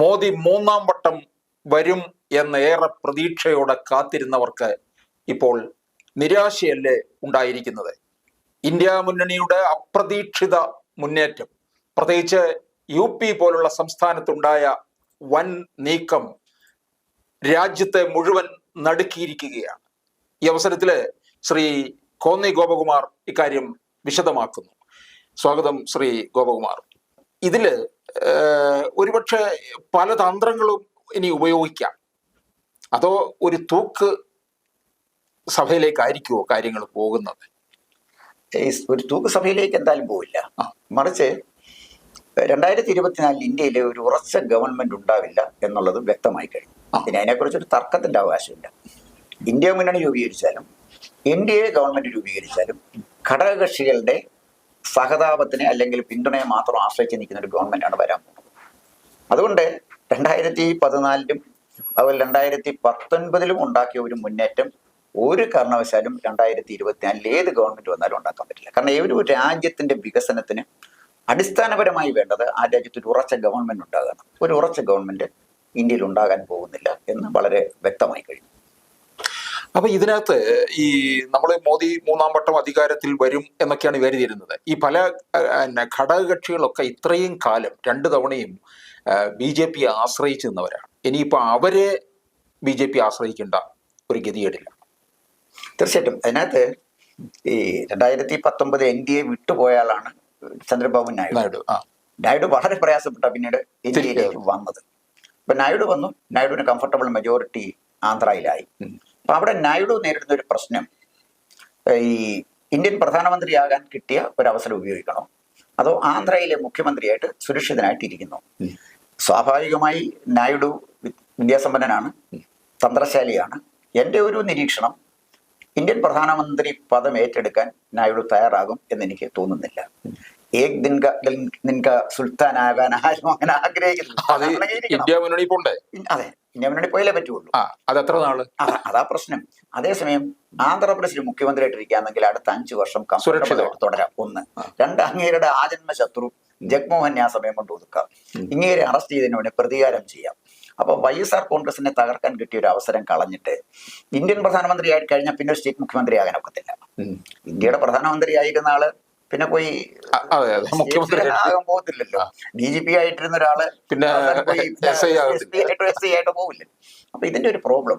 മോദി മൂന്നാം വട്ടം വരും എന്ന ഏറെ പ്രതീക്ഷയോടെ കാത്തിരുന്നവർക്ക് ഇപ്പോൾ നിരാശയല്ലേ ഉണ്ടായിരിക്കുന്നത്? ഇന്ത്യ മുന്നണിയുടെ അപ്രതീക്ഷിത മുന്നേറ്റം പ്രത്യേകിച്ച് യു പി പോലുള്ള സംസ്ഥാനത്തുണ്ടായ വൻ നീക്കം രാജ്യത്തെ മുഴുവൻ നടുക്കിയിരിക്കുകയാണ്. ഈ അവസരത്തിൽ ശ്രീ കോന്നി ഗോപകുമാർ ഇക്കാര്യം വിശദമാക്കുന്നു. സ്വാഗതം ശ്രീ ഗോപകുമാർ. ഇതിൽ ഒരുപക്ഷെ പല തന്ത്രങ്ങളും ഇനി ഉപയോഗിക്കാം. അതോ ഒരു തൂക്ക് സഭയിലേക്കായിരിക്കുമോ കാര്യങ്ങൾ പോകുന്നത്? ഒരു തൂക്ക് സഭയിലേക്ക് എന്തായാലും പോവില്ല. മറിച്ച് രണ്ടായിരത്തി ഇരുപത്തിനാലിൽ ഇന്ത്യയിലെ ഒരു ഉറച്ച ഗവൺമെന്റ് ഉണ്ടാവില്ല എന്നുള്ളത് വ്യക്തമായി കഴിഞ്ഞു. പിന്നെ അതിനെക്കുറിച്ച് ഒരു തർക്കത്തിന്റെ അവകാശമില്ല. ഇന്ത്യ മുന്നണി രൂപീകരിച്ചാലും എൻ ഡി എ ഗവൺമെന്റ് രൂപീകരിച്ചാലും ഘടകകക്ഷികളുടെ സഹതാപത്തിനെ അല്ലെങ്കിൽ പിന്തുണയെ മാത്രം ആശ്രയിച്ച് നിൽക്കുന്ന ഒരു ഗവൺമെന്റാണ് വരാൻ പോകുന്നത്. അതുകൊണ്ട് രണ്ടായിരത്തി പതിനാലിലും അതുപോലെ രണ്ടായിരത്തി പത്തൊൻപതിലും ഉണ്ടാക്കിയ ഒരു മുന്നേറ്റം ഒരു കാരണവശാലും രണ്ടായിരത്തി ഇരുപത്തിനാലിൽ ഏത് ഗവൺമെന്റ് വന്നാലും ഉണ്ടാക്കാൻ പറ്റില്ല. കാരണം ഏതൊരു രാജ്യത്തിന്റെ വികസനത്തിന് അടിസ്ഥാനപരമായി വേണ്ടത് ആ രാജ്യത്ത് ഒരു ഉറച്ച ഗവൺമെന്റ് ഉണ്ടാകണം. ഒരു ഉറച്ച ഗവൺമെന്റ് ഇന്ത്യയിൽ ഉണ്ടാകാൻ പോകുന്നില്ല എന്ന് വളരെ വ്യക്തമായി കഴിഞ്ഞു. അപ്പൊ ഇതിനകത്ത് ഈ നമ്മൾ മോദി മൂന്നാം വട്ടം അധികാരത്തിൽ വരും എന്നൊക്കെയാണ് കരുതിയിരുന്നത് ഈ പല ഘടകകക്ഷികളൊക്കെ ഇത്രയും കാലം രണ്ട് തവണയും ബി ജെ പി ആശ്രയിച്ചു നിന്നവരാണ്. ഇനിയിപ്പോൾ അവരെ ബി ജെ പി ആശ്രയിക്കേണ്ട ഒരു ഗതികേടില്ല. തീർച്ചയായിട്ടും. അതിനകത്ത് ഈ രണ്ടായിരത്തി പത്തൊമ്പത് എൻ ഡി എ വിട്ടുപോയ ആളാണ് ചന്ദ്രബാബു നായിഡു. നായിഡു ആ. നായിഡു വളരെ പ്രയാസപ്പെട്ട പിന്നീട് എൻ ഡി എയിലേക്ക് വന്നത്. അപ്പൊ നായിഡു വന്നു. നായിഡുവിന് കംഫർട്ടബിൾ മെജോറിറ്റി ആന്ധ്രയിലായി. അപ്പൊ അവിടെ നായിഡു നേരിടുന്ന ഒരു പ്രശ്നം ഈ ഇന്ത്യൻ പ്രധാനമന്ത്രിയാകാൻ കിട്ടിയ ഒരു അവസരം ഉപയോഗിക്കണോ. അതോ ആന്ധ്രയിലെ മുഖ്യമന്ത്രിയായിട്ട് സുരക്ഷിതനായിട്ടിരിക്കുന്നു. സ്വാഭാവികമായി നായിഡു വിദ്യാസമ്പന്നനാണ് തന്ത്രശാലിയാണ്. എന്റെ ഒരു നിരീക്ഷണം ഇന്ത്യൻ പ്രധാനമന്ത്രി പദം ഏറ്റെടുക്കാൻ നായിഡു തയ്യാറാകും എന്ന് എനിക്ക് തോന്നുന്നില്ല ഏക് ദിൻക നിൻക സുൽത്താനാകാൻ ആരും അങ്ങനെ അത് ഇന്ത്യ മുന്നണി പോയാലേ പറ്റുള്ളൂ. അത് എത്ര നാൾ? അതാ അതാ പ്രശ്നം. അതേസമയം ആന്ധ്രാപ്രദേശിൽ മുഖ്യമന്ത്രിയായിട്ട് ഇരിക്കുകയാണെങ്കിൽ അടുത്ത അഞ്ചു വർഷം. തുടരാം. ഒന്ന്. രണ്ട് അങ്ങേരുടെ ആജന്മ ശത്രു ജഗ്മോഹനെ ആ സമയം കൊണ്ട് ഒതുക്കാം. ഇങ്ങേരെ അറസ്റ്റ് ചെയ്തതിന് വേണ്ടി പ്രതികാരം ചെയ്യാം. അപ്പൊ വൈ എസ് ആർ കോൺഗ്രസിനെ തകർക്കാൻ കിട്ടിയ ഒരു അവസരം കളഞ്ഞിട്ട് ഇന്ത്യൻ പ്രധാനമന്ത്രിയായിട്ട് കഴിഞ്ഞാൽ പിന്നെ സ്റ്റേറ്റ് മുഖ്യമന്ത്രി ആകാൻ ഒക്കത്തില്ല ഇന്ത്യയുടെ പ്രധാനമന്ത്രി ആയിരുന്ന ആൾ പിന്നെ പോയി ആകാൻ പോകത്തില്ലല്ലോ. ഡി ജി പി ആയിട്ടിരുന്ന ഒരാൾ പിന്നെ എസ് ഐ ആയിട്ട് പോവില്ല. അപ്പൊ ഇതിന്റെ ഒരു പ്രോബ്ലം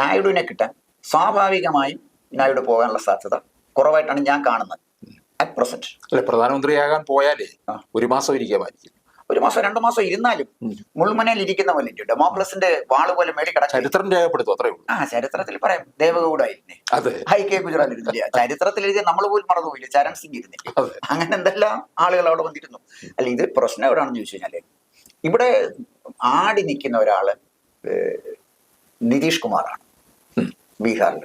നായിഡുവിനെ കിട്ടാൻ സ്വാഭാവികമായും നായിഡു പോകാനുള്ള സാധ്യത കുറവായിട്ടാണ് ഞാൻ കാണുന്നത്. അറ്റ് പ്രസന്റ് അല്ലെ പ്രധാനമന്ത്രിയാകാൻ പോയാലേ ഒരു മാസം ഇരിക്കാമായിരിക്കും ഒരു മാസം രണ്ടു മാസം ഇരുന്നാലും മുൾമുനയിൽ ഇരിക്കുന്ന പോലെ ഡെമോക്രസിന്റെ വാൾ പോലെ മേടി കിടക്കും ചരിത്രം രേഖപ്പെടുത്തും അത്രേ ഉള്ളൂ. ആ ചരിത്രത്തിൽ പറയാം. ദേവഗൌഡായിരുന്നേ. ഹൈ കെ ഗുജറാത്ത് ഇരുന്നില്ല ചരിത്രത്തിൽ എഴുതിയ നമ്മൾ പോലും മറന്നുപോയില്ല? ചരൺ സിംഗ് ഇരുന്നില്ല? അങ്ങനെ എന്തെല്ലാം ആളുകൾ അവിടെ വന്നിരുന്നു? അല്ല ഇത് പ്രശ്നം എവിടെയാണെന്ന് ചോദിച്ചു കഴിഞ്ഞാൽ ഇവിടെ ആടി നിൽക്കുന്ന ഒരാൾ നിതീഷ് കുമാറാണ്. ബീഹാറിൽ.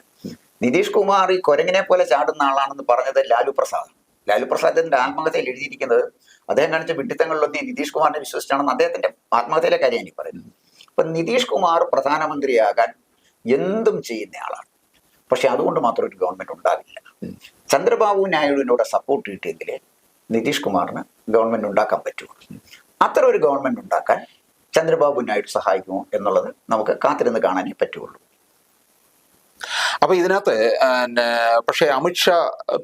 നിതീഷ് കുമാർ ഈ കൊരങ്ങിനെ പോലെ ചാടുന്ന ആളാണെന്ന് പറഞ്ഞത് ലാലു പ്രസാദ്. ലാലു പ്രസാദിന്റെ ആത്മകഥയിൽ എഴുതിയിരിക്കുന്നത് അദ്ദേഹം കാണിച്ച വിഡിത്തങ്ങളിലൊന്നും ഈ നിതീഷ് കുമാറിനെ വിശ്വസിച്ചാണെന്ന് അദ്ദേഹത്തിന്റെ ആത്മഹത്യയിലെ കാര്യം എനിക്ക് പറയുന്നത്. അപ്പൊ നിതീഷ് കുമാർ പ്രധാനമന്ത്രിയാകാൻ എന്തും ചെയ്യുന്നയാളാണ്. പക്ഷെ അതുകൊണ്ട് മാത്രം ഒരു ഗവൺമെന്റ് ഉണ്ടാവില്ല. ചന്ദ്രബാബു നായിഡുവിനോട് സപ്പോർട്ട് കിട്ടിയെങ്കിലേ നിതീഷ് കുമാറിന് ഗവൺമെന്റ് ഉണ്ടാക്കാൻ പറ്റുള്ളൂ. അത്ര ഒരു ഗവൺമെന്റ് ഉണ്ടാക്കാൻ ചന്ദ്രബാബു നായിഡു സഹായിക്കുമോ എന്നുള്ളത് നമുക്ക് കാത്തിരുന്ന് കാണാനേ പറ്റുള്ളൂ. അപ്പൊ ഇതിനകത്ത് പക്ഷേ അമിത്ഷാ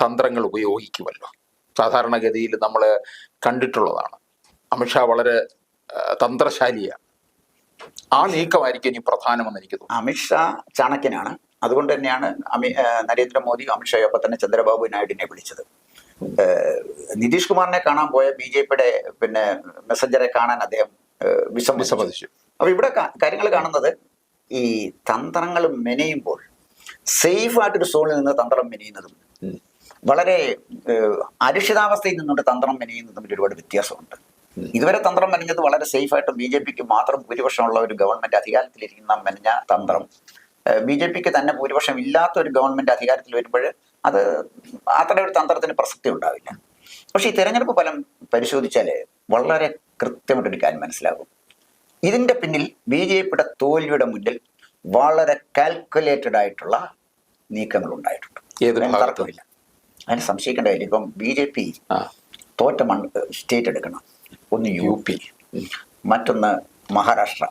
തന്ത്രങ്ങൾ ഉപയോഗിക്കുമല്ലോ. സാധാരണഗതിയിൽ നമ്മൾ കണ്ടിട്ടുള്ളതാണ്. അമിത്ഷാ വളരെ തന്ത്രശാലിയാണ്. ആ നീക്കമായിരിക്കും ഇനി പ്രധാനമെന്ന് എനിക്ക് തോന്നുന്നു. അമിത്ഷാ ചാണക്യനാണ്. അതുകൊണ്ട് തന്നെയാണ് അമി നരേന്ദ്രമോദി നരേന്ദ്രമോദി അമിത്ഷായൊപ്പം തന്നെ ചന്ദ്രബാബു നായിഡുവിനെ വിളിച്ചത്. നിതീഷ് കുമാറിനെ കാണാൻ പോയ ബി ജെ പിയുടെ പിന്നെ മെസ്സഞ്ചറെ കാണാൻ അദ്ദേഹം വിസമ്മതിച്ചു അപ്പൊ ഇവിടെ കാര്യങ്ങൾ കാണുന്നത് ഈ തന്ത്രങ്ങൾ മെനയുമ്പോൾ സേഫ് ആയിട്ടൊരു സോണിൽ നിന്ന് തന്ത്രം മെനയുന്നതും. വളരെ ഏഹ്, അരക്ഷിതാവസ്ഥയിൽ നിന്നുകൊണ്ട് തന്ത്രം മെനയുന്നത് തമ്മിൽ ഒരുപാട് വ്യത്യാസമുണ്ട്. ഇതുവരെ തന്ത്രം മെനഞ്ഞത് വളരെ സേഫ് ആയിട്ട് ബി ജെ പിക്ക് മാത്രം ഭൂരിപക്ഷമുള്ള ഒരു ഗവൺമെന്റ് അധികാരത്തിലിരിക്കുന്ന മെനഞ്ഞ തന്ത്രം ബി ജെ പിക്ക് തന്നെ ഭൂരിപക്ഷം ഇല്ലാത്ത ഒരു ഗവൺമെന്റ് അധികാരത്തിൽ വരുമ്പോൾ അത് അത്ര ഒരു തന്ത്രത്തിന് പ്രസക്തി ഉണ്ടാവില്ല. പക്ഷേ ഈ തെരഞ്ഞെടുപ്പ് ഫലം പരിശോധിച്ചാൽ വളരെ കൃത്യമായിട്ടൊരു കാര്യം മനസ്സിലാകും. ഇതിന്റെ പിന്നിൽ ബി ജെ പിയുടെ തോൽവിയുടെ മുന്നിൽ വളരെ കാൽക്കുലേറ്റഡ് ആയിട്ടുള്ള നീക്കങ്ങൾ ഉണ്ടായിട്ടുണ്ട് തർക്കമില്ല. അതിന് സംശയിക്കേണ്ട കാര്യം ഇപ്പം ബി ജെ പി തോറ്റ മണ് സ്റ്റേറ്റ് എടുക്കണം. ഒന്ന് യു പി മറ്റൊന്ന് മഹാരാഷ്ട്ര.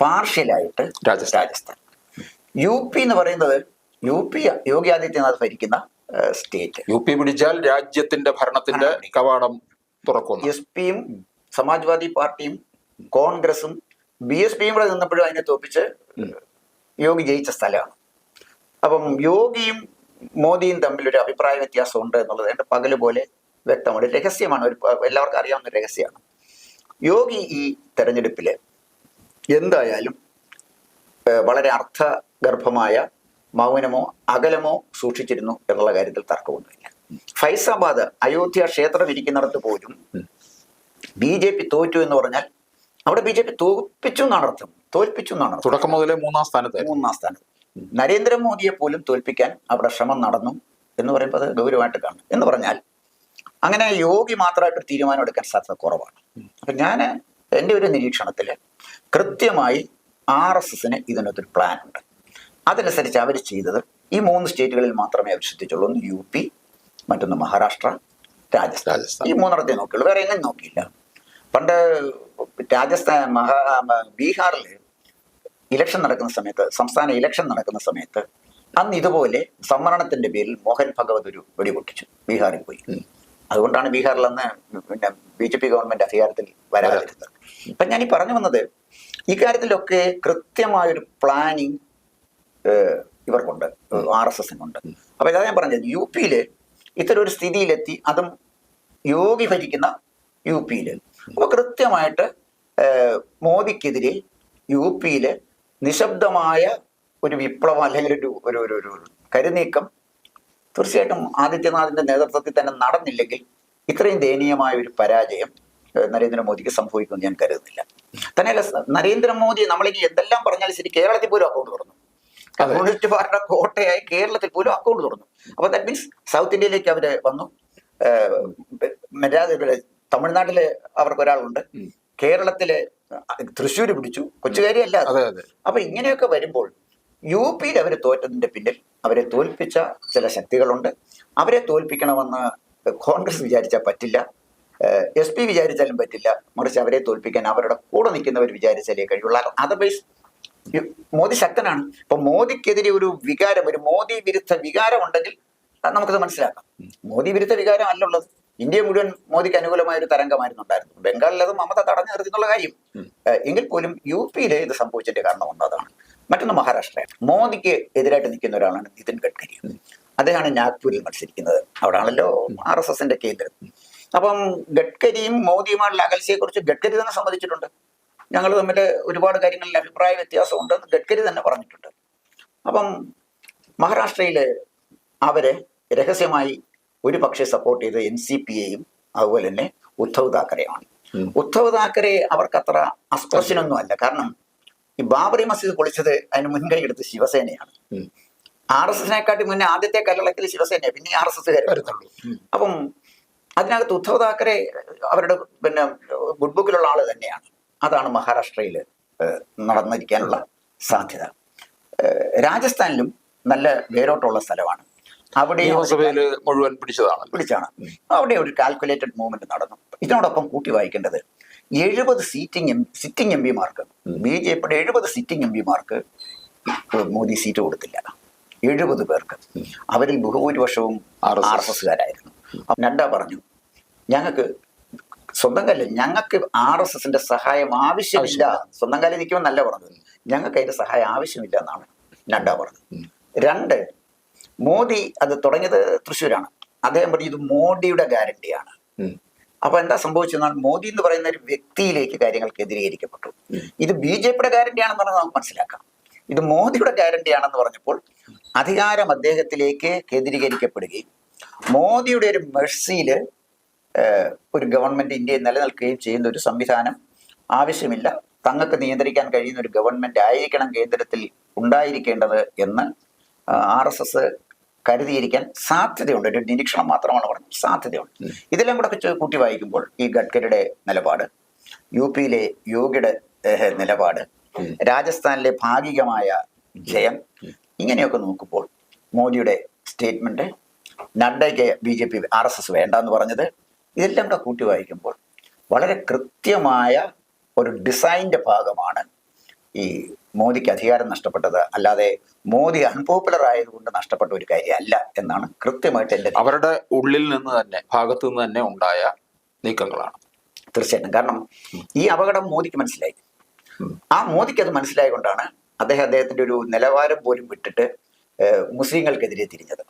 പാർഷ്യലായിട്ട് രാജസ്ഥാൻ. രാജസ്ഥാൻ. യു പി എന്ന് പറയുന്നത് യു പി യോഗി ആദിത്യനാഥ് ഭരിക്കുന്ന സ്റ്റേറ്റ്. യു പി പിടിച്ചാൽ രാജ്യത്തിന്റെ ഭരണത്തിന്റെ കവാടം തുറക്കുന്നു. എസ് പിയും സമാജ്വാദി പാർട്ടിയും കോൺഗ്രസും ബി എസ് പിയും കൂടെ നിന്നപ്പോഴും അതിനെ തോപ്പിച്ച് യോഗി ജയിച്ച സ്ഥലമാണ്. അപ്പം യോഗിയും മോദിയും തമ്മിൽ ഒരു അഭിപ്രായ വ്യത്യാസം ഉണ്ട് എന്നുള്ളത് എന്റെ പകൽ പോലെ വ്യക്തമാണ്. രഹസ്യമാണ്. ഒരു എല്ലാവർക്കും അറിയാവുന്ന രഹസ്യമാണ്. യോഗി ഈ തെരഞ്ഞെടുപ്പിൽ എന്തായാലും വളരെ അർത്ഥഗർഭമായ മൗനമോ അകലമോ സൂക്ഷിച്ചിരുന്നു എന്നുള്ള കാര്യത്തിൽ തർക്കമൊന്നുമില്ല. ഫൈസാബാദ് അയോധ്യ ക്ഷേത്രം ഇരിക്കുന്നിടത്ത് പോലും ബി ജെ പി തോറ്റു എന്ന് പറഞ്ഞാൽ അവിടെ ബി ജെ പി തോൽപ്പിച്ചു എന്നാണ് അർത്ഥം. തോൽപ്പിച്ചു എന്നാണ് തുടക്കം മുതലേ മൂന്നാം സ്ഥാനത്ത് മൂന്നാം സ്ഥാനത്ത്. നരേന്ദ്രമോദിയെ പോലും തോൽപ്പിക്കാൻ അവിടെ ശ്രമം നടന്നു എന്ന് പറയുമ്പോൾ അത് ഗൗരവമായിട്ട് കാണും. എന്ന് പറഞ്ഞാൽ അങ്ങനെ യോഗി മാത്രമായിട്ട് ഒരു തീരുമാനം എടുക്കാൻ സാധ്യത കുറവാണ്. അപ്പൊ ഞാൻ എന്റെ ഒരു നിരീക്ഷണത്തിൽ കൃത്യമായി ആർ എസ് എസിന് ഇതിനകത്തൊരു പ്ലാൻ ഉണ്ട്. അതനുസരിച്ച് അവർ ചെയ്തത് ഈ മൂന്ന് സ്റ്റേറ്റുകളിൽ മാത്രമേ അവർ ശ്രദ്ധിച്ചുള്ളൂ. ഒന്ന് യു പി മറ്റൊന്ന് മഹാരാഷ്ട്ര രാജസ്ഥാൻ. രാജസ്ഥാൻ. ഈ മൂന്നിടത്തെ നോക്കിയുള്ളൂ. വേറെ എങ്ങനെ നോക്കിയില്ല. പണ്ട് രാജസ്ഥാൻ മഹാ ബീഹാറിൽ ഇലക്ഷൻ നടക്കുന്ന സമയത്ത് സംസ്ഥാന ഇലക്ഷൻ നടക്കുന്ന സമയത്ത് അന്ന് ഇതുപോലെ സംവരണത്തിന്റെ പേരിൽ മോഹൻ ഭഗവത് ഒരു വെടിപൊട്ടിച്ചു ബീഹാറിൽ പോയി. അതുകൊണ്ടാണ് ബീഹാറിൽ അന്ന് പിന്നെ ബി ജെ പി ഗവൺമെന്റ് അധികാരത്തിൽ വരാതിരുന്നത്. അപ്പൊ ഞാൻ ഈ പറഞ്ഞു വന്നത് ഇക്കാര്യത്തിലൊക്കെ കൃത്യമായൊരു പ്ലാനിങ് ഇവർക്കുണ്ട് ആർ എസ് എസിനുണ്ട്. അപ്പൊ ഇതാ ഞാൻ പറഞ്ഞത് യു പിയിൽ ഇത്തരം ഒരു സ്ഥിതിയിലെത്തി അതും യോഗി ഭരിക്കുന്ന യു പിയിൽ. അപ്പൊ കൃത്യമായിട്ട് മോദിക്കെതിരെ യു പിയിൽ നിശബ്ദമായ ഒരു വിപ്ലവം അല്ലെങ്കിൽ ഒരു ഒരു ഒരു ഒരു കരുനീക്കം തീർച്ചയായിട്ടും ആദിത്യനാഥിന്റെ നേതൃത്വത്തിൽ തന്നെ നടന്നില്ലെങ്കിൽ ഇത്രയും ദയനീയമായ ഒരു പരാജയം നരേന്ദ്രമോദിക്ക് സംഭവിക്കുമെന്ന് ഞാൻ കരുതുന്നില്ല. തന്നെയല്ല നരേന്ദ്രമോദി നമ്മളിനി എന്തെല്ലാം പറഞ്ഞാലും ശരി കേരളത്തിൽ പോലും അക്കൗണ്ട് തുറന്നു. കമ്മ്യൂണിസ്റ്റ് പാർട്ടിയുടെ കോട്ടയായി കേരളത്തിൽ പോലും അക്കൗണ്ട് തുറന്നു. അപ്പൊ ദാറ്റ് മീൻസ് സൗത്ത് ഇന്ത്യയിലേക്ക് അവർ വന്നു. ഇവിടെ തമിഴ്നാട്ടിൽ അവർക്ക് ഒരാളുണ്ട്. കേരളത്തിൽ തൃശ്ശൂര് പിടിച്ചു. കൊച്ചുകാരിയല്ല അപ്പൊ ഇങ്ങനെയൊക്കെ വരുമ്പോൾ യു പിയിൽ അവർ തോറ്റതിന്റെ പിന്നിൽ അവരെ തോൽപ്പിച്ച ചില ശക്തികളുണ്ട്. അവരെ തോൽപ്പിക്കണമെന്ന് കോൺഗ്രസ് വിചാരിച്ചാൽ പറ്റില്ല. എസ് പി വിചാരിച്ചാലും പറ്റില്ല. മറിച്ച് അവരെ തോൽപ്പിക്കാൻ അവരുടെ കൂടെ നിൽക്കുന്നവർ വിചാരിച്ചാലേ കഴിയുള്ളൂ. അതർവൈസ് മോദി ശക്തനാണ്. ഇപ്പൊ മോദിക്കെതിരെ ഒരു വികാരം ഒരു മോദി വിരുദ്ധ വികാരം ഉണ്ടെങ്കിൽ നമുക്കത് മനസ്സിലാക്കാം. മോദി വിരുദ്ധ വികാരം അല്ലുള്ളത് ഇന്ത്യ മുഴുവൻ മോദിക്ക് അനുകൂലമായ ഒരു തരംഗമായിരുന്നു ഉണ്ടായിരുന്നു ബംഗാളിൽ അത് മമത തടഞ്ഞു നിർത്തിന്നുള്ള കാര്യം. എങ്കിൽ പോലും യു പിയിലെ ഇത് സംഭവിച്ചതിന്റെ കാരണം ഒന്ന് മറ്റൊന്ന് മഹാരാഷ്ട്ര മോദിക്ക് എതിരായിട്ട് നിൽക്കുന്ന ഒരാളാണ് നിതിൻ ഗഡ്കരി. അദ്ദേഹമാണ് നാഗ്പൂരിൽ മത്സരിക്കുന്നത്. അവിടാണല്ലോ ആർ എസ് എസിന്റെ കേന്ദ്രം. അപ്പം ഗഡ്കരിയും മോദിയുമായുള്ള അകൽച്ചയെ കുറിച്ച് ഗഡ്കരി തന്നെ സമ്മതിച്ചിട്ടുണ്ട്. ഞങ്ങൾ തമ്മിൽ ഒരുപാട് കാര്യങ്ങളിൽ അഭിപ്രായ വ്യത്യാസമുണ്ടെന്ന് ഗഡ്കരി തന്നെ പറഞ്ഞിട്ടുണ്ട്. അപ്പം മഹാരാഷ്ട്രയിൽ അവരെ രഹസ്യമായി ഒരു പക്ഷേ സപ്പോർട്ട് ചെയ്ത് എൻ സി പി എയും അതുപോലെ തന്നെ ഉദ്ധവ് താക്കറെയാണ് ഉദ്ധവ് താക്കറെ അവർക്കത്ര അസ്പർശനൊന്നും അല്ല. കാരണം ഈ ബാബറി മസ്ജിദ് പൊളിച്ചത് അതിന് മുൻകൈ എടുത്ത് ശിവസേനയാണ്. ആർ എസ് എസിനെക്കാട്ടി മുന്നേ ആദ്യത്തെ കല്ലളക്കിൽ ശിവസേനയാണ് പിന്നെ ആർ എസ് എസ് വരുന്നുള്ളൂ അപ്പം അതിനകത്ത് ഉദ്ധവ് താക്കറെ അവരുടെ പിന്നെ ഗുഡ് ബുക്കിലുള്ള ആൾ തന്നെയാണ്. അതാണ് മഹാരാഷ്ട്രയിൽ നടന്നിരിക്കാനുള്ള സാധ്യത. രാജസ്ഥാനിലും നല്ല വേരോട്ടമുള്ള സ്ഥലമാണ്. നിയമസഭയിൽ മുഴുവൻ പിടിച്ചതാണ്. പിടിച്ചാണ്. അവിടെ ഒരു കാൽക്കുലേറ്റഡ് മൂവ്മെന്റ് നടന്നു. ഇതിനോടൊപ്പം കൂട്ടി വായിക്കേണ്ടത് എഴുപത് സീറ്റിംഗ് എം സിറ്റിംഗ് എം പിമാർക്ക് ബി ജെ പിയുടെ എഴുപത് സിറ്റിംഗ് എം പിമാർക്ക് മോദി സീറ്റ് കൊടുത്തില്ല. എഴുപത് പേർക്ക്. അവരിൽ ബഹുഭൂരിപക്ഷവും ആർ. എസ് എസ്കാരായിരുന്നു നഡ്ഡ പറഞ്ഞു ഞങ്ങൾക്ക് സ്വന്തം കാലിൽ ഞങ്ങൾക്ക് ആർ എസ് എസിന്റെ സഹായം ആവശ്യമില്ല. സ്വന്തം കാലിൽ നിൽക്കുമെന്നല്ല പറഞ്ഞത്. ഞങ്ങൾക്ക് അതിന്റെ സഹായം ആവശ്യമില്ല എന്നാണ് നഡ്ഡ പറഞ്ഞത്. രണ്ട് മോദി അത് തുടങ്ങിയത് തൃശ്ശൂരാണ്. അദ്ദേഹം പറഞ്ഞു ഇത് മോഡിയുടെ ഗ്യാരണ്ടിയാണ്. അപ്പൊ എന്താ സംഭവിച്ചെന്നാൽ മോദി എന്ന് പറയുന്ന ഒരു വ്യക്തിയിലേക്ക് കാര്യങ്ങൾ കേന്ദ്രീകരിക്കപ്പെട്ടു ഇത് ബി ജെ പിയുടെ ഗ്യാരണ്ടിയാണെന്ന് പറഞ്ഞാൽ നമുക്ക് മനസ്സിലാക്കാം. ഇത് മോദിയുടെ ഗ്യാരണ്ടിയാണെന്ന് പറഞ്ഞപ്പോൾ അധികാരം അദ്ദേഹത്തിലേക്ക് കേന്ദ്രീകരിക്കപ്പെടുകയും മോദിയുടെ ഒരു മെഴ്സിയിൽ ഒരു ഗവൺമെന്റ് ഇന്ത്യയിൽ നിലനിൽക്കുകയും ചെയ്യുന്ന ഒരു സംവിധാനം ആവശ്യമില്ല. തങ്ങൾക്ക് നിയന്ത്രിക്കാൻ കഴിയുന്ന ഒരു ഗവൺമെന്റ് ആയിരിക്കണം കേന്ദ്രത്തിൽ ഉണ്ടായിരിക്കേണ്ടത് എന്ന് ആർ എസ് എസ് കരുതിയിരിക്കാൻ സാധ്യതയുണ്ട്. ഒരു നിരീക്ഷണം മാത്രമാണ് പറഞ്ഞത്. സാധ്യതയുണ്ട്. ഇതെല്ലാം കൂടെ കൂട്ടി വായിക്കുമ്പോൾ ഈ ഗഡ്കരിയുടെ നിലപാട് യു പിയിലെ യോഗിയുടെ നിലപാട് രാജസ്ഥാനിലെ ഭാഗികമായ ജയം ഇങ്ങനെയൊക്കെ നോക്കുമ്പോൾ മോദിയുടെ statement നഡ്ഡയ്ക്ക് B J P R S S വേണ്ടെന്ന് പറഞ്ഞത് ഇതെല്ലാം കൂടെ കൂട്ടി വായിക്കുമ്പോൾ വളരെ കൃത്യമായ ഒരു ഡിസൈന്റെ ഭാഗമാണ് ഈ മോദിക്ക് അധികാരം നഷ്ടപ്പെട്ടത്. അല്ലാതെ മോദി അൺപോപ്പുലർ ആയതുകൊണ്ട് നഷ്ടപ്പെട്ട ഒരു കാര്യമല്ല എന്നാണ് കൃത്യമായിട്ട് എന്റെ അവരുടെ ഉള്ളിൽ നിന്ന് തന്നെ ഭാഗത്തു നിന്ന് തന്നെ ഉണ്ടായ നീക്കങ്ങളാണ്. തീർച്ചയായിട്ടും. കാരണം ഈ അപകടം മോദിക്ക് മനസ്സിലായി. ആ മോദിക്ക് അത് മനസ്സിലായതുകൊണ്ടാണ് അദ്ദേഹം അദ്ദേഹത്തിന്റെ ഒരു നിലവാരം പോലും വിട്ടിട്ട് മുസ്ലിങ്ങൾക്കെതിരെ തിരിഞ്ഞത്.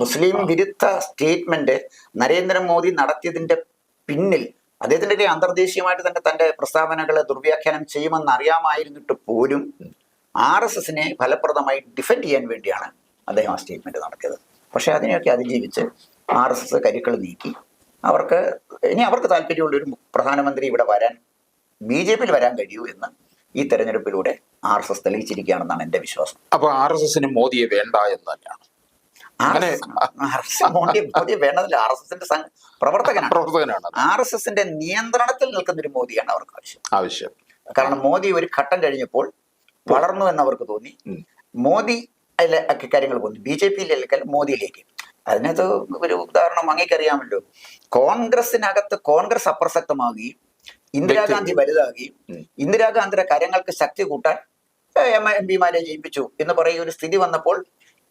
മുസ്ലിം വിരുദ്ധ സ്റ്റേറ്റ്മെന്റ് നരേന്ദ്രമോദി നടത്തിയതിന്റെ പിന്നിൽ അദ്ദേഹത്തിന്റെ ഒരു അന്തർദേശീയമായിട്ട് തന്നെ തന്റെ പ്രസ്താവനകൾ ദുർവ്യാഖ്യാനം ചെയ്യുമെന്ന് അറിയാമായിരുന്നിട്ട് പോലും ആർ എസ് എസിനെ ഫലപ്രദമായി ഡിഫെൻഡ് ചെയ്യാൻ വേണ്ടിയാണ് അദ്ദേഹം ആ സ്റ്റേറ്റ്മെന്റ് നടത്തിയത്. പക്ഷേ അതിനെയൊക്കെ അതിജീവിച്ച് ആർ എസ് എസ് കരുക്കൾ നീക്കി. അവർക്ക് ഇനി അവർക്ക് താല്പര്യമുള്ള ഒരു പ്രധാനമന്ത്രി ഇവിടെ വരാൻ ബി ജെ പിയിൽ വരാൻ കഴിയൂ എന്ന് ഈ തെരഞ്ഞെടുപ്പിലൂടെ ആർ എസ് എസ് തെളിയിച്ചിരിക്കുകയാണെന്നാണ് എന്റെ വിശ്വാസം. അപ്പോൾ ആർ എസ് എസിന് മോദിയെ വേണ്ട എന്ന് തന്നെയാണ് അങ്ങനെ ആർ എസ് എസ് മോദി വേണ്ടതില്ല ആർ എസ് എസിന്റെ പ്രവർത്തകനാണ്. പ്രവർത്തകനാണ് ആർ എസ് എസിന്റെ നിയന്ത്രണത്തിൽ നിൽക്കുന്ന ഒരു മോദിയാണ് അവർക്ക് ആവശ്യം. ആവശ്യം. കാരണം മോദി ഒരു ഘട്ടം കഴിഞ്ഞപ്പോൾ വളർന്നു എന്ന് അവർക്ക് തോന്നി മോദി അതിലെ ഒക്കെ കാര്യങ്ങൾ പോന്നു ബി ജെ പിയിലേക്ക് മോദിയിലേക്ക്. അതിനകത്ത് ഒരു ഉദാഹരണം അങ്ങേക്കറിയാമല്ലോ. കോൺഗ്രസിനകത്ത് കോൺഗ്രസ് അപ്രസക്തമാവുകയും ഇന്ദിരാഗാന്ധി വലുതാകുകയും. ഇന്ദിരാഗാന്ധിയുടെ കാര്യങ്ങൾക്ക് ശക്തി കൂട്ടാൻ എം എം പിമാരെ ജയിപ്പിച്ചു എന്ന് പറയുന്ന ഒരു സ്ഥിതി വന്നപ്പോൾ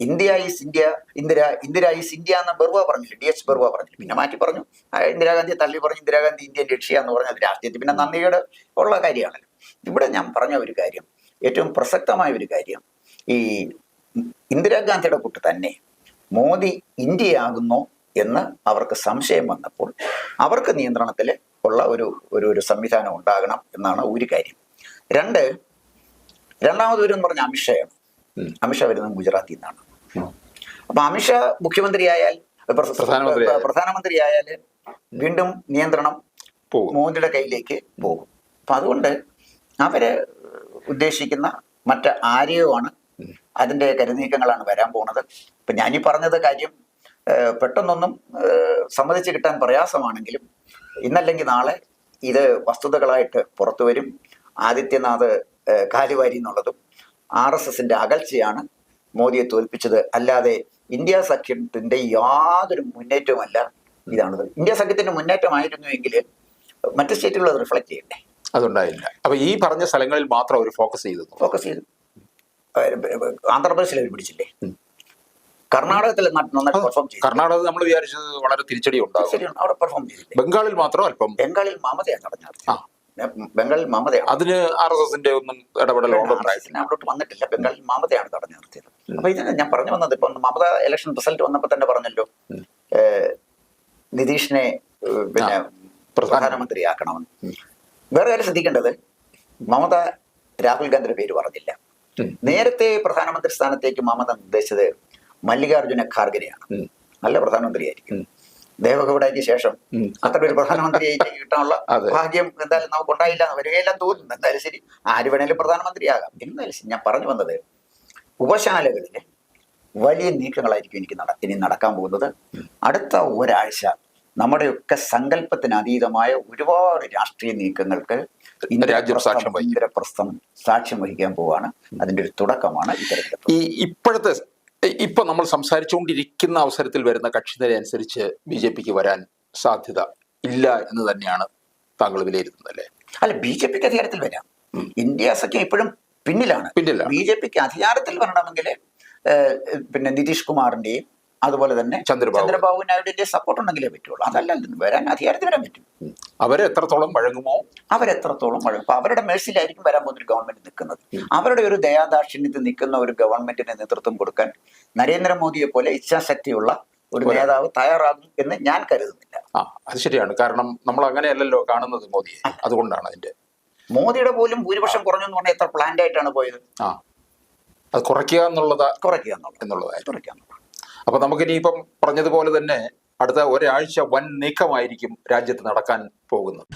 India is India Indira Indira is India എന്ന് ബെറുവ പറഞ്ഞില്ല? ഡി എച്ച് ബെറുവ പറഞ്ഞില്ല? പിന്നെ മാറ്റി പറഞ്ഞു. ഇന്ദിരാഗാന്ധിയെ തള്ളി പറഞ്ഞു ഇന്ദിരാഗാന്ധി ഇന്ത്യൻ രക്ഷിയാന്ന് പറഞ്ഞു അത് രാഷ്ട്രീയത്തിൽ പിന്നെ നന്ദികേട് ഉള്ള കാര്യമാണല്ലോ. ഇവിടെ ഞാൻ പറഞ്ഞ ഒരു കാര്യം ഏറ്റവും പ്രസക്തമായ ഒരു കാര്യം ഈ ഇന്ദിരാഗാന്ധിയുടെ കൂട്ട് തന്നെ മോദി ഇന്ത്യയാകുന്നു എന്ന് അവർക്ക് സംശയം വന്നപ്പോൾ അവർക്ക് നിയന്ത്രണത്തിൽ ഉള്ള ഒരു ഒരു ഒരു സംവിധാനം ഉണ്ടാകണം എന്നാണ് ഒരു കാര്യം. രണ്ട് രണ്ടാമത് വരും എന്ന് പറഞ്ഞ അമിത്ഷായാണ്. അമിത്ഷാ വരുന്നത് ഗുജറാത്തിൽ നിന്നാണ്. അപ്പൊ അമിത്ഷാ മുഖ്യമന്ത്രിയായാൽ പ്ര- പ്രധാനമന്ത്രിയായാൽ. വീണ്ടും നിയന്ത്രണം മോദിയുടെ കയ്യിലേക്ക് പോകും. അപ്പൊ അതുകൊണ്ട് അവർ ഉദ്ദേശിക്കുന്ന മറ്റ് ആരെയോ ആണ് അതിന്റെ കരുനീക്കങ്ങളാണ് വരാൻ പോണത്. ഇപ്പൊ ഞാനീ പറഞ്ഞത് കാര്യം പെട്ടെന്നൊന്നും സമ്മതിച്ച് കിട്ടാൻ പ്രയാസമാണെങ്കിലും ഇന്നല്ലെങ്കിൽ നാളെ ഇത് വസ്തുതകളായിട്ട് പുറത്തു വരും. ആദിത്യനാഥ് കാലുവാരി എന്നുള്ളതും ആർ എസ് എസിന്റെ അകൽച്ചയാണ് മോദിയെ തോൽപ്പിച്ചത്. അല്ലാതെ ഇന്ത്യ സഖ്യത്തിന്റെ യാതൊരു മുന്നേറ്റവുമല്ല ഇതാണ് ഇന്ത്യ സഖ്യത്തിന്റെ മുന്നേറ്റമായിരുന്നുവെങ്കിൽ മറ്റു സ്റ്റേറ്റുകൾ അത് റിഫ്ലക്ട് ചെയ്യണ്ടേ? അതുണ്ടായില്ല. അപ്പൊ ഈ പറഞ്ഞ സ്ഥലങ്ങളിൽ മാത്രം അവർ ഫോക്കസ് ചെയ്തു. ഫോക്കസ് ചെയ്തു. ആന്ധ്രാപ്രദേശിൽ അവർ പിടിച്ചില്ലേ. കർണാടകത്തിൽ നന്നാ- പെർഫോം ചെയ്തു. കർണാടക നമ്മൾ വിചാരിച്ചത് വളരെ തിരിച്ചടി ഉണ്ടാകും. അവിടെ പെർഫോം ചെയ്തില്ലേ? ബംഗാളിൽ മാത്രം അല്പം. ബംഗാളിൽ മമതയാണ് നടന്നത്. ബംഗാളിൽ മമതയാണ്. അതിന് ആർ എസ് എസിന്റെ ഒന്നും ഇടപെടൽ അവിടോട്ട് വന്നിട്ടില്ല. ബംഗാളിൽ മമതയാണ് തടഞ്ഞു നിർത്തിയത്. അപ്പൊ ഇതിന് ഞാൻ പറഞ്ഞു വന്നത് ഇപ്പൊ മമത ഇലക്ഷൻ റിസൾട്ട് വന്നപ്പോ തന്നെ പറഞ്ഞല്ലോ. നിതീഷിനെ പിന്നെ പ്രധാനമന്ത്രി. പ്രധാനമന്ത്രിയാക്കണമെന്ന്. വേറെ കാര്യം ശ്രദ്ധിക്കേണ്ടത് മമത രാഹുൽ ഗാന്ധിയുടെ പേര് പറഞ്ഞില്ല. നേരത്തെ പ്രധാനമന്ത്രി സ്ഥാനത്തേക്ക് മമത നിർദ്ദേശിച്ചത് മല്ലികാർജുന ഖാർഗെയാണ്. നല്ല പ്രധാനമന്ത്രിയായിരിക്കും. ദേവഗൌഡയ്ക്ക് ശേഷം. അത്ര ഒരു പ്രധാനമന്ത്രിയായിട്ട് കിട്ടാനുള്ള ഭാഗ്യം എന്തായാലും നമുക്ക് ഉണ്ടായില്ല. വരികയെല്ലാം തോന്നുന്നു എന്തായാലും ശരി. ആര് വേണേലും പ്രധാനമന്ത്രിയാകാം എന്തായാലും ശരി. ഞാൻ പറഞ്ഞു വന്നത് ഉപശാലകളിൽ വലിയ നീക്കങ്ങളായിരിക്കും എനിക്ക് നട ഇനി നടക്കാൻ പോകുന്നത്. അടുത്ത ഒരാഴ്ച നമ്മുടെയൊക്കെ സങ്കല്പത്തിന് അതീതമായ ഒരുപാട് രാഷ്ട്രീയ നീക്കങ്ങൾക്ക്. ഇന്ദ്രപ്രസ്ഥം സാക്ഷ്യം വഹിക്കാൻ പോവാണ്. അതിന്റെ ഒരു തുടക്കമാണ് ഈ ഇപ്പോഴത്തെ ഇപ്പൊ നമ്മൾ സംസാരിച്ചുകൊണ്ടിരിക്കുന്ന അവസരത്തിൽ വരുന്ന കക്ഷിനില അനുസരിച്ച് ബി ജെ പിക്ക് വരാൻ സാധ്യത ഇല്ല എന്ന് തന്നെയാണ് താങ്കൾ വിലയിരുത്തുന്നത് അല്ലേ? അല്ല ബി ജെ പിക്ക് അധികാരത്തിൽ വരാം. ഇന്ത്യ സഖ്യം ഇപ്പോഴും പിന്നിലാണ്. പിന്നില്ല ബി ജെ പിക്ക് അധികാരത്തിൽ വരണമെങ്കിൽ പിന്നെ നിതീഷ് കുമാറിന്റെയും അതുപോലെ തന്നെ ചന്ദ്രബാബു. ചന്ദ്രബാബു നായിഡുവിന്റെ സപ്പോർട്ട് ഉണ്ടെങ്കിലേ പറ്റുള്ളൂ. അതല്ല വരാൻ അധികാരത്തിൽ വരാൻ പറ്റും. അവരെത്രത്തോളം വഴങ്ങുമോ? അവരെത്രത്തോളം വഴങ്ങും. അപ്പൊ അവരുടെ മേഴ്സിലായിരിക്കും വരാൻ പോകുന്ന ഒരു ഗവൺമെന്റ് നിൽക്കുന്നത്. അവരുടെ ഒരു ദയാദാക്ഷിണ്യത്തിൽ നിൽക്കുന്ന ഒരു ഗവൺമെന്റിന് നേതൃത്വം കൊടുക്കാൻ നരേന്ദ്രമോദിയെ പോലെ ഇച്ഛാശക്തിയുള്ള ഒരു നേതാവ് തയ്യാറാകും എന്ന് ഞാൻ കരുതുന്നില്ല. ആ അത് ശരിയാണ്. കാരണം നമ്മൾ അങ്ങനെയല്ലല്ലോ കാണുന്നത് മോദിയെ. അതുകൊണ്ടാണ് അതിന്റെ. മോദിയുടെ പോലും ഭൂരിപക്ഷം കുറഞ്ഞു എന്ന് പറഞ്ഞാൽ എത്ര പ്ലാൻഡ് ആയിട്ടാണ് പോയത്? ആ. അത് കുറയ്ക്കുക എന്നുള്ളത് കുറയ്ക്കുക എന്നുള്ളത്. കുറയ്ക്കുക എന്നുള്ളത്. അപ്പൊ നമുക്കിനി ഇപ്പം പറഞ്ഞതുപോലെ തന്നെ അടുത്ത ഒരാഴ്ച വൻ നീക്കമായിരിക്കും രാജ്യത്ത് നടക്കാൻ പോകുന്നത്.